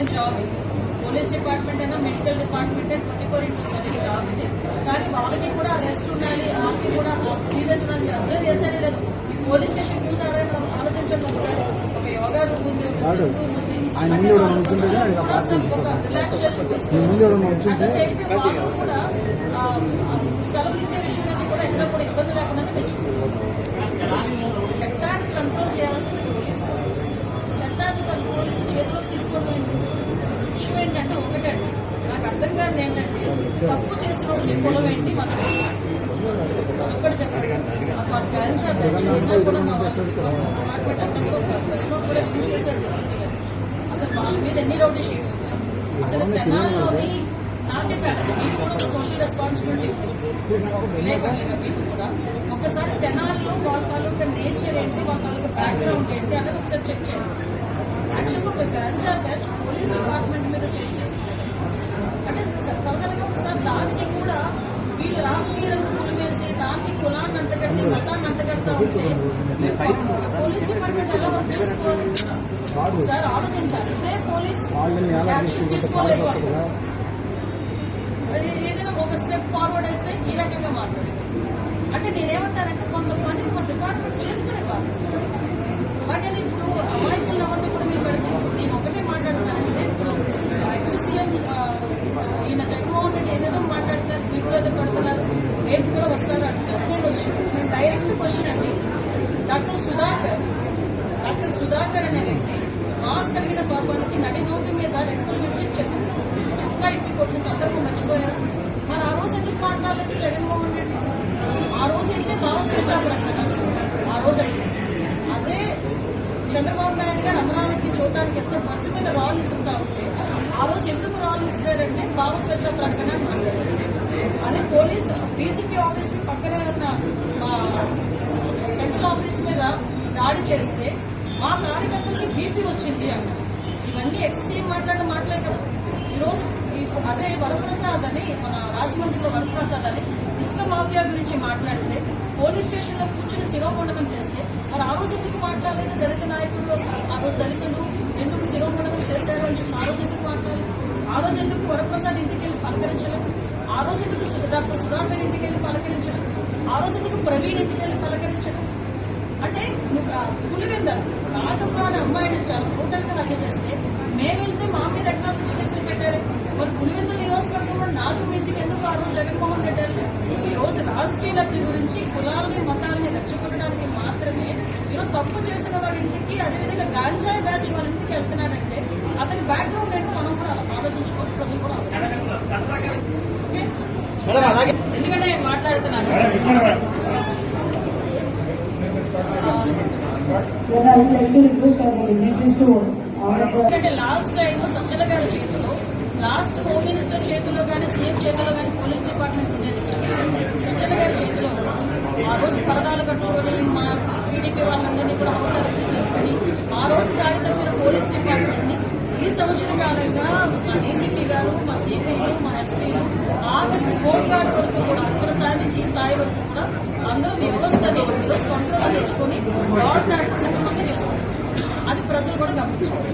And job. ఇది police department అయినా medical department అయినా twenty four into seven job ఇది. కానీ వాళ్ళకి కూడా రెస్ట్ ఉండాలి ఆర్సీ కూడా సీరియస్ ఉండాలి. మీరు అర్థం చేశారు లేదు ఈ పోలీస్ స్టేషన్ చూసారని మనం ఆలోచించండి ఒకసారి. ఒక యోగా రూమ్ ఉంది ఒక రూమ్ సెలవులు ఇచ్చే విషయాలన్నీ కూడా అర్థం ఏంటంటే తప్పు చేసిన వాడికి కులం ఏంటి? మనకు అదొక్కటి చెప్పండి. మాకు అది గాంచా బ్యాచ్ కూడా మా వాళ్ళు డిపార్ట్మెంట్ ఒక ప్రెస్ నోట్ కూడా రిలీజ్ చేశారు అసలు వాళ్ళ మీద ఎన్ని రౌడీ షీట్స్ ఉన్నాయి? అసలు తెనాల్లోని నాకే కాదు సోషల్ రెస్పాన్సిబిలిటీ ఉంది. విలేకరులుగా మీకు కూడా. ఒకసారి తెనాల్లో వాళ్ళ తాలూకా నేచర్ ఏంటి? వాళ్ళ తాలూకా బ్యాక్గ్రౌండ్ ఏంటి? అనేది ఒకసారి చెక్ చేయండి. యాక్చువల్గా ఒక గంజా బ్యాచ్ పోలీస్ డిపార్ట్మెంట్ మీద చేంజ్ చేస్తున్నారు అంటే ఫర్దర్గా ఒకసారి దానికి కూడా వీళ్ళు రాజకీయ రంగులు వేసి దానికి మతాన్ని ఉంటే పోలీస్ డిపార్ట్మెంట్ ఎలా వర్క్ చేసుకోవాలి? ఒకసారి ఆలోచించాలి. ఇదే పోలీస్ వాళ్ళని ఎలా యాక్షన్ తీసుకోలేదు ఏదైనా ఒక స్టెప్ ఫార్వర్డ్ వేస్తే ఈ రకంగా మాట్లాడు క్వశ్చన్ అండి డాక్టర్ సుధాకర్ డాక్టర్ సుధాకర్ అనే వ్యక్తి మాస్క్ కలిగిన పాపానికి నడి నోటి మీద రెక్కలు విడిచి చెక్కు చుక్క ఇప్పి కొట్టిన సందర్భం మర్చిపోయారు. మరి ఆ రోజు ఎందుకు మాట్లాడలేదు జగన్మోహన్ రెడ్డి? ఆ రోజు అయితే దావస్ తెచ్చాము కదా ఆ రోజు అయితే. అదే చంద్రబాబు నాయుడు గారు అమరావతి చూడడానికి ఎంతో బస్సు మీద రాళ్ళు ఇస్తుంటా ఉంటే ఆ రోజు ఎందుకు రాళ్ళు ఇస్తారంటే భావ స్వచ్ఛ ప్రకటన అని. మాట్లాడారు అదే పోలీస్ డీసీపీ ఆఫీస్కి పక్కనే ఉన్న సెంట్రల్ ఆఫీస్ మీద దాడి చేస్తే మా కార్యకర్తలకి బీపీ వచ్చింది అన్నారు ఇవన్నీ ఎక్సెసివ్ మాట్లాడిన మాటలే కదా. ఈరోజు ఈ- అదే వరప్రసాద్ అని మన రాజమండ్రిలో వరప్రసాద్ అని ఇసుక మాఫియా గురించి మాట్లాడితే పోలీస్ స్టేషన్లో కూర్చుని శిరోమండనం చేస్తే మరి ఆ రోజు ఎందుకు మాట్లాడలేదు దళిత నాయకులు ఆ రోజు దళితులు ఎందుకు శిరోమండనం చేశారు అని చెప్పి ఆ రోజు ఎందుకు మాట్లాడలేదు? ఆ రోజు ఎందుకు వరప్రసాద్ ఇంటికి వెళ్ళి పలకరించలేదు? ఆ రోజు ఎందుకు డాక్టర్ సుధాకర్ ఇంటికి వెళ్ళి పలకరించలేదు? ఆ రోజు నీకు ప్రవీణ్ ఇంటికి వెళ్ళి అంటే నువ్వు పులివెంద నాగమ్మ అనే అమ్మాయిని చాలా టోటల్ హత్య చేస్తే మేము వెళ్తే మా మీద అట్రాసిటీ కేసులు పెట్టారు మరి పులివెందు నియోజకవర్గంలో నాగమ్మ ఇంటికి ఎందుకు ఆ రోజు జగన్మోహన్ రెడ్డి వెళ్ళారు? ఈ రోజు రాజకీయ లబ్ధి గురించి కులాలని మతాలని రెచ్చగొట్టడానికి మాత్రమే ఈరోజు తప్పు చేసిన వాడి ఇంటికి అదేవిధంగా గాంజాయి బ్యాచ్ వాళ్ళ ఇంటికి వెళ్తున్నాడంటే అతని బ్యాక్గ్రౌండ్ ఏంటో మనం కూడా ఆలోచించుకోవాలి ప్రజలు కూడా ఆలోచించుకోవాలి. Then I would like to request our dignitaries to the ఎందుకంటే లాస్ట్ టైం సజ్జల గారి చేతిలో లాస్ట్ హోమ్ మినిస్టర్ చేతిలో కానీ సీఎం చేతిలో కానీ పోలీస్ డిపార్ట్మెంట్ ఉండేది సజ్జల గారి చేతిలో ఆ రోజు పరదాలు కట్టుకొని మా టీడీపీ వాళ్ళందరినీ కూడా హౌస్ అరెస్ట్ చేసుకుని ఆ రోజు దాడి తప్పిన పోలీస్ డిపార్ట్మెంట్ని ఈ సంవత్సరం కాలంగా మా డీసీపీ గారు మా సిపిలు మా ఎస్పీలు ఆఖరికి ఫోన్ గార్డ్ వరకు కూడా అందరి స్థాయి నుంచి ఈ స్థాయి వరకు కూడా అందరూ వ్యవస్థ తెచ్చుకొని గవర్నమెంట్ సక్రమంగా చేసుకుంటారు అది ప్రజలు కూడా గమనించారు